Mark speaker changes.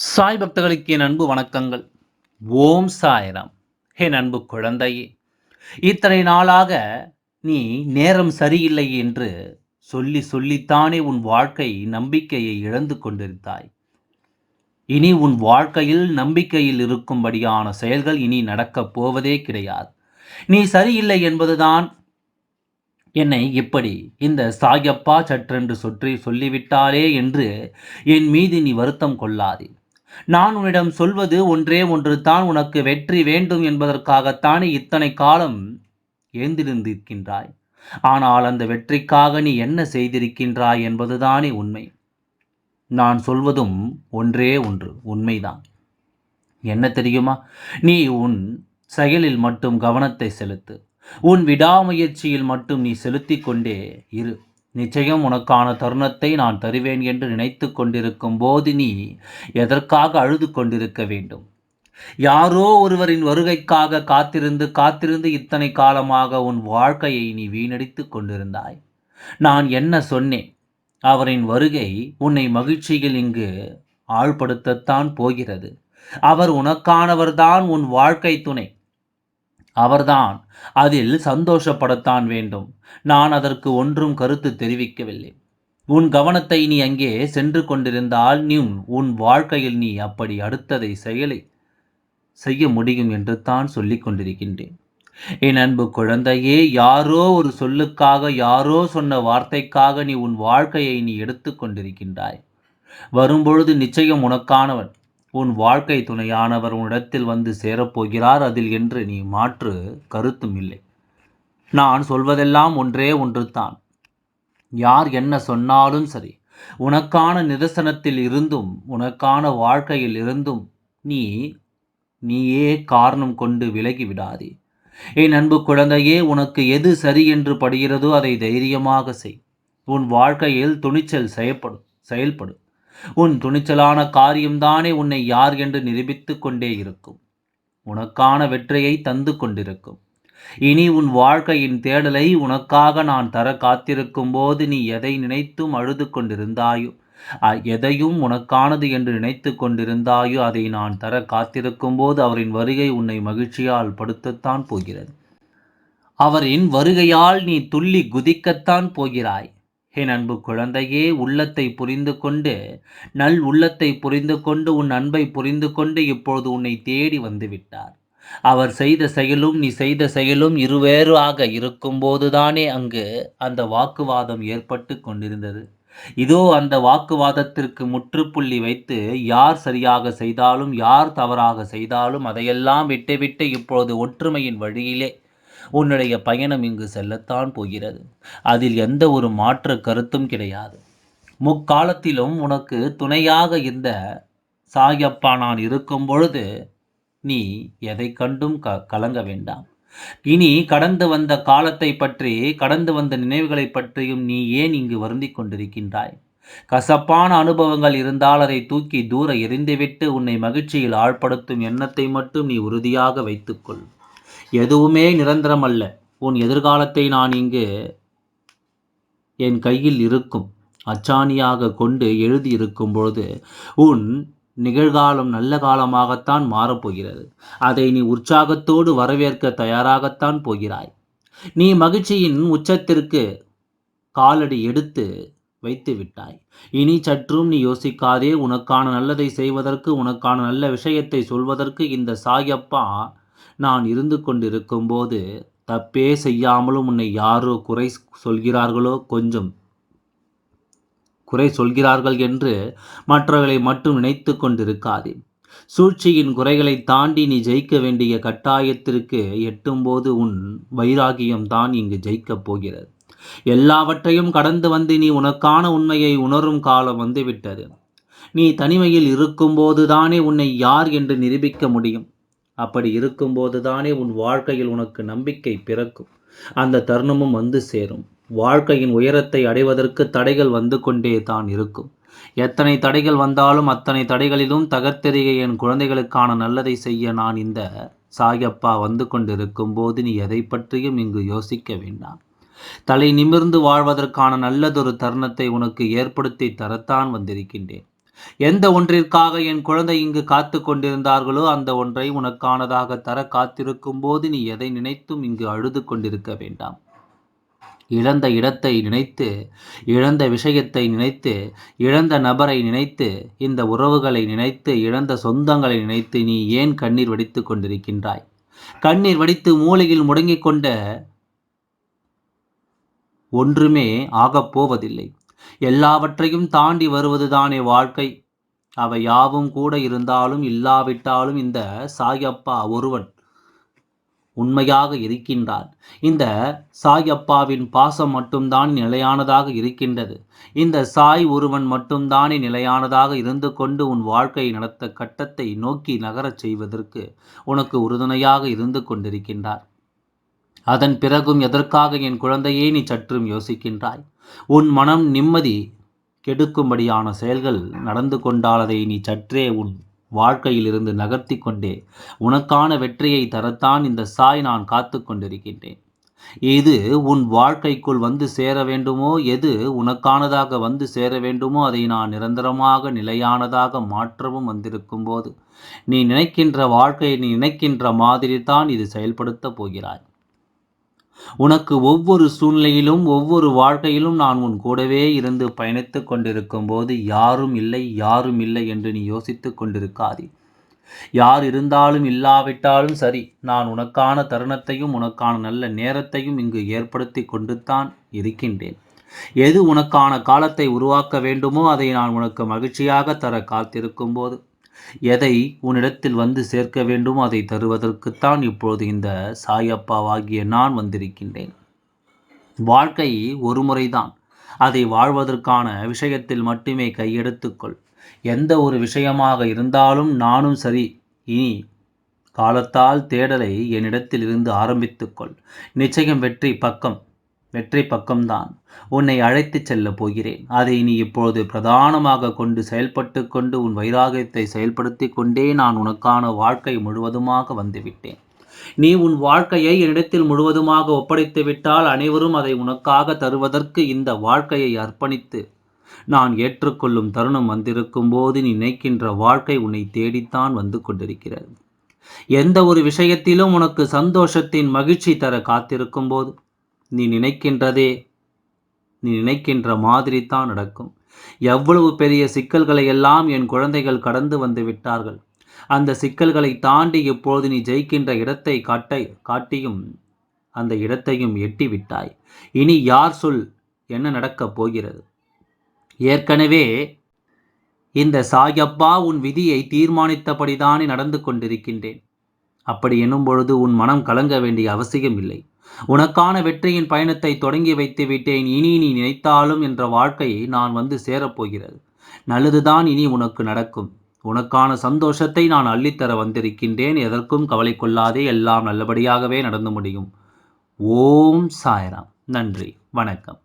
Speaker 1: சாய் பக்தர்களுக்கு என் அன்பு வணக்கங்கள். ஓம் சாய்ராம். என் அன்பு குழந்தையே இத்தனை நாளாக நீ நேரம் சரியில்லை என்று சொல்லி சொல்லித்தானே உன் வாழ்க்கை நம்பிக்கையை இழந்து கொண்டிருந்தாய். இனி உன் வாழ்க்கையில் நம்பிக்கையில் இருக்கும்படியான செயல்கள் இனி நடக்கப் போவதே கிடையாது. நீ சரியில்லை என்பதுதான் என்னை இப்படி இந்த சாயப்பா சற்றென்று சுற்றி சொல்லிவிட்டாலே என்று என் மீது நீ வருத்தம் கொள்ளாதே. நான் உன்னிடம் சொல்வது ஒன்றே ஒன்று தான் உனக்கு வெற்றி வேண்டும் என்பதற்காகத்தானே இத்தனை காலம் ஏந்திருந்திருக்கின்றாய்? ஆனால் அந்த வெற்றிக்காக நீ என்ன செய்திருக்கின்றாய் என்பதுதானே உண்மை. நான் சொல்வதும் ஒன்றே ஒன்று உண்மைதான். என்ன தெரியுமா? நீ உன் செயலில் மட்டும் கவனத்தை செலுத்து. உன் விடாமுயற்சியில் மட்டும் நீ செலுத்தி கொண்டே இரு. நிச்சயம் உனக்கான தருணத்தை நான் தருவேன் என்று நினைத்து கொண்டிருக்கும் போது நீ எதற்காக அழுது கொண்டிருக்க வேண்டும்? யாரோ ஒருவரின் வருகைக்காக காத்திருந்து காத்திருந்து இத்தனை காலமாக உன் வாழ்க்கையை நீ வீணடித்து கொண்டிருந்தாய். நான் என்ன சொன்னேன்? அவரின் வருகை உன்னை மகிழ்ச்சியில் இங்கு ஆழ்படுத்தத்தான் போகிறது. அவர் உனக்கானவர்தான் உன் வாழ்க்கை துணை. அவர்தான். அதில் சந்தோஷப்படத்தான் வேண்டும். நான் அதற்கு ஒன்றும் கருத்து தெரிவிக்கவில்லை. உன் கவனத்தை நீ அங்கே சென்று கொண்டிருந்தால் நீ உன் வாழ்க்கையில் நீ அப்படி அடுத்ததை செயலை செய்ய முடியும் என்று தான் சொல்லிக் கொண்டிருக்கின்றேன். என் அன்பு குழந்தையே யாரோ ஒரு சொல்லுக்காக யாரோ சொன்ன வார்த்தைக்காக நீ உன் வாழ்க்கையை நீ எடுத்து கொண்டிருக்கின்றாய். வரும்பொழுது நிச்சயம் உனக்கானவன் உன் வாழ்க்கை துணையானவர் உன்னிடத்தில் வந்து சேரப்போகிறார் அதில் என்று நீ மாற்று கருத்தும் இல்லை. நான் சொல்வதெல்லாம் ஒன்றே ஒன்றுதான். யார் என்ன சொன்னாலும் சரி உனக்கான நிதர்சனத்தில் இருந்தும் உனக்கான வாழ்க்கையில் இருந்தும் நீ நீயே காரணம் கொண்டு விலகி விடாதே. என் அன்பு குழந்தையே உனக்கு எது சரி என்று படுகிறதோ அதை தைரியமாக செய். உன் வாழ்க்கையில் துணிச்சல் செயல்படும் செயல்படும். உன் துணிச்சலான காரியம்தானே உன்னை யார் என்று நிரூபித்து கொண்டே இருக்கும். உனக்கான வெற்றியை தந்து கொண்டிருக்கும். இனி உன் வாழ்க்கையின் தேடலை உனக்காக நான் தர காத்திருக்கும் போது நீ எதை நினைத்தும் அழுது கொண்டிருந்தாயோ எதையும் உனக்கானது என்று நினைத்து கொண்டிருந்தாயோ அதை நான் தர காத்திருக்கும் போது அவரின் வருகை உன்னை மகிழ்ச்சியால் படுத்தத்தான் போகிறது. அவரின் வருகையால் நீ துள்ளி குதிக்கத்தான் போகிறாய். என் அன்பு குழந்தையே உள்ளத்தை புரிந்து கொண்டு நல் உள்ளத்தை புரிந்து கொண்டு உன் அன்பை புரிந்து கொண்டு இப்பொழுது உன்னை தேடி வந்துவிட்டார். அவர் செய்த செயலும் நீ செய்த செயலும் இருவேறாக இருக்கும்போதுதானே அங்கு அந்த வாக்குவாதம் ஏற்பட்டு கொண்டிருந்தது. இதோ அந்த வாக்குவாதத்திற்கு முற்றுப்புள்ளி வைத்து யார் சரியாக செய்தாலும் யார் தவறாக செய்தாலும் அதையெல்லாம் விட்டுவிட்டு இப்பொழுது ஒற்றுமையின் வழியிலே உன்னுடைய பயணம் இங்கு செல்லத்தான் போகிறது. அதில் எந்த ஒரு மாற்று கருத்தும் கிடையாது. முக்காலத்திலும் உனக்கு துணையாக இந்த சாயப்பா நான் இருக்கும் பொழுது நீ எதை கண்டும் க கலங்க வேண்டாம். இனி கடந்து வந்த காலத்தை பற்றி கடந்து வந்த நினைவுகளை பற்றியும் நீ ஏன் இங்கு வருந்திக் கொண்டிருக்கின்றாய்? கசப்பான அனுபவங்கள் இருந்தால் அதை தூக்கி தூர எரிந்துவிட்டு உன்னை மகிழ்ச்சியில் ஆழ்படுத்தும் எண்ணத்தை மட்டும் நீ உறுதியாக வைத்துக்கொள். எதுவுமே நிரந்தரம் அல்ல உன் எதிர்காலத்தை நான் இங்கு என் கையில் இருக்கும். அச்சாணியாக கொண்டு எழுதியிருக்கும் பொழுது உன் நிகழ்காலம் நல்ல காலமாகத்தான் மாறப்போகிறது அதை நீ உற்சாகத்தோடு வரவேற்க தயாராகத்தான் போகிறாய். நீ மகிழ்ச்சியின் உச்சத்திற்கு காலடி எடுத்து வைத்து விட்டாய். இனி சற்றும் நீ யோசிக்காதே. உனக்கான நல்லதை செய்வதற்கு உனக்கான நல்ல விஷயத்தை சொல்வதற்கு இந்த சாயப்பா நான் இருந்து கொண்டிருக்கும் போது தப்பே செய்யாமலும் உன்னை யாரோ குறை சொல்கிறார்களோ? கொஞ்சம் குறை சொல்கிறார்கள் என்று மற்றவர்களை மட்டும் நினைத்து கொண்டிருக்காதே. சூழ்ச்சியின் குறைகளை தாண்டி நீ ஜெயிக்க வேண்டிய கட்டாயத்திற்கு எட்டும்போது உன் வைராகியம் தான் இங்கு ஜெயிக்கப் போகிறது. எல்லாவற்றையும் கடந்து வந்து நீ உனக்கான உண்மையை உணரும் காலம் வந்துவிட்டது. நீ தனிமையில் இருக்கும்போது தானே உன்னை யார் என்று நிரூபிக்க முடியும்? அப்படி இருக்கும்போது தானே உன் வாழ்க்கையில் உனக்கு நம்பிக்கை பிறக்கும். அந்த தருணமும் வந்து சேரும். வாழ்க்கையின் உயரத்தை அடைவதற்கு தடைகள் வந்து கொண்டே தான் இருக்கும். எத்தனை தடைகள் வந்தாலும் அத்தனை தடைகளிலும் தகர்த்தெறிய என் குழந்தைகளுக்கான நல்லதை செய்ய நான் இந்த சாயப்பா வந்து கொண்டிருக்கும் போது நீ எதை பற்றியும் இங்கு யோசிக்க வேண்டாம். தலை நிமிர்ந்து வாழ்வதற்கான நல்லதொரு தருணத்தை உனக்கு ஏற்படுத்தி தரத்தான் வந்திருக்கின்றேன். எந்த ஒன்றிற்காக என் குழந்தை இங்கு காத்து கொண்டிருந்தார்களோ அந்த ஒன்றை உனக்கானதாக தர காத்திருக்கும் போது நீ எதை நினைத்தும் இங்கு அழுது கொண்டிருக்க வேண்டாம். இழந்த இடத்தை நினைத்து இழந்த விஷயத்தை நினைத்து இழந்த நபரை நினைத்து இந்த உறவுகளை நினைத்து இழந்த சொந்தங்களை நினைத்து நீ ஏன் கண்ணீர் வடித்து கொண்டிருக்கின்றாய்? கண்ணீர் வடித்து மூளையில் முடங்கிக் கொண்ட ஒன்றுமே ஆகப் போவதில்லை. எல்லாவற்றையும் தாண்டி வருவதுதானே வாழ்க்கை. அவை யாவும் கூட இருந்தாலும் இல்லாவிட்டாலும் இந்த சாயப்பா ஒருவன் உண்மையாக இருக்கின்றான். இந்த சாயப்பாவின் பாசம் மட்டும்தான் நிலையானதாக இருக்கின்றது. இந்த சாய் ஒருவன் மட்டும்தானே நிலையானதாக இருந்து கொண்டு உன் வாழ்க்கை நடத்த கட்டத்தை நோக்கி நகரச் செய்வதற்கு உனக்கு உறுதுணையாக இருந்து கொண்டிருக்கின்றார். அதன் பிறகும் எதற்காக என் குழந்தையே நீ சற்றும் யோசிக்கின்றாய்? உன் மனம் நிம்மதி கெடுக்கும்படியான செயல்கள் நடந்து கொண்டால் அதை நீ சற்றே உன் வாழ்க்கையிலிருந்து நகர்த்தி கொண்டே உனக்கான வெற்றியை தரத்தான் இந்த சாய் நான் காத்து கொண்டிருக்கின்றேன். இது உன் வாழ்க்கைக்குள் வந்து சேர வேண்டுமோ எது உனக்கானதாக வந்து சேர வேண்டுமோ அதை நான் நிரந்தரமாக நிலையானதாக மாற்றவும் வந்திருக்கும் போது நீ நினைக்கின்ற வாழ்க்கையை நீ நினைக்கின்ற மாதிரி தான் இது செயல்படுத்தப் போகிறாய். உனக்கு ஒவ்வொரு சூழ்நிலையிலும் ஒவ்வொரு வாழ்க்கையிலும் நான் உன் கூடவே இருந்து பயணித்து கொண்டிருக்கும் போது யாரும் இல்லை யாரும் இல்லை என்று நீ யோசித்து கொண்டிருக்காதே. யார் இருந்தாலும் இல்லாவிட்டாலும் சரி நான் உனக்கான தருணத்தையும் உனக்கான நல்ல நேரத்தையும் இங்கு ஏற்படுத்தி கொண்டுத்தான் இருக்கின்றேன். எது உனக்கான காலத்தை உருவாக்க வேண்டுமோ அதை நான் உனக்கு மகிழ்ச்சியாக தர காத்திருக்கும் போது எதை உன்னிடத்தில் வந்து சேர்க்க வேண்டுமோ அதை தருவதற்குத்தான் இப்பொழுது இந்த சாயப்பாவாகிய நான் வந்திருக்கின்றேன். வாழ்க்கை ஒரு முறைதான். அதை வாழ்வதற்கான விஷயத்தில் மட்டுமே கையெடுத்துக்கொள். எந்த ஒரு விஷயமாக இருந்தாலும் நானும் சரி. இனி காலத்தால் தேடலை என்னிடத்தில் இருந்து ஆரம்பித்துக்கொள். நிச்சயம் வெற்றி பக்கம். வெற்றி பக்கம்தான். உன்னை அழைத்துச் செல்லப் போகிறேன். அதை நீ இப்பொழுது பிரதானமாக கொண்டு செயல்பட்டு கொண்டு உன் வைராகியத்தை செயல்படுத்தி கொண்டே நான் உனக்கான வாழ்க்கை முழுவதுமாக வந்துவிட்டேன். நீ உன் வாழ்க்கையை என்னிடத்தில் முழுவதுமாக ஒப்படைத்து விட்டால் அனைவரும் அதை உனக்காக தருவதற்கு இந்த வாழ்க்கையை அர்ப்பணித்து நான் ஏற்றுக்கொள்ளும் தருணம் வந்திருக்கும் போது நீ நினைக்கின்ற வாழ்க்கை உன்னை தேடித்தான் வந்து கொண்டிருக்கிறது. எந்த ஒரு விஷயத்திலும் உனக்கு சந்தோஷத்தின் மகிழ்ச்சி தர காத்திருக்கும் போது நீ நினைக்கின்றதே நீ நினைக்கின்ற மாதிரி தான் நடக்கும். எவ்வளவு பெரிய சிக்கல்களை எல்லாம் என் குழந்தைகள் கடந்து வந்து விட்டார்கள். அந்த சிக்கல்களை தாண்டி இப்போது நீ ஜெயிக்கின்ற இடத்தை காட்ட காட்டியும் அந்த இடத்தையும் எட்டி விட்டாய். இனி யார் சொல் என்ன நடக்கப் போகிறது? ஏற்கனவே இந்த சாயப்பா உன் விதியை தீர்மானித்தபடிதானே நடந்து கொண்டிருக்கின்றேன். அப்படி எனும் பொழுது உன் மனம் கலங்க வேண்டிய அவசியம் இல்லை உனக்கான வெற்றியின் பயணத்தை தொடங்கி வைத்து விட்டேன். இனி நீ நினைத்தாலும் என்ற வாழ்க்கையை நான் வந்து சேரப்போகிறது. நல்லதுதான் இனி உனக்கு நடக்கும். உனக்கான சந்தோஷத்தை நான் அள்ளித்தர வந்திருக்கின்றேன். எதற்கும் கவலை கொள்ளாதே. எல்லாம் நல்லபடியாகவே நடந்து முடியும். ஓம் சாய்ராம். நன்றி. வணக்கம்.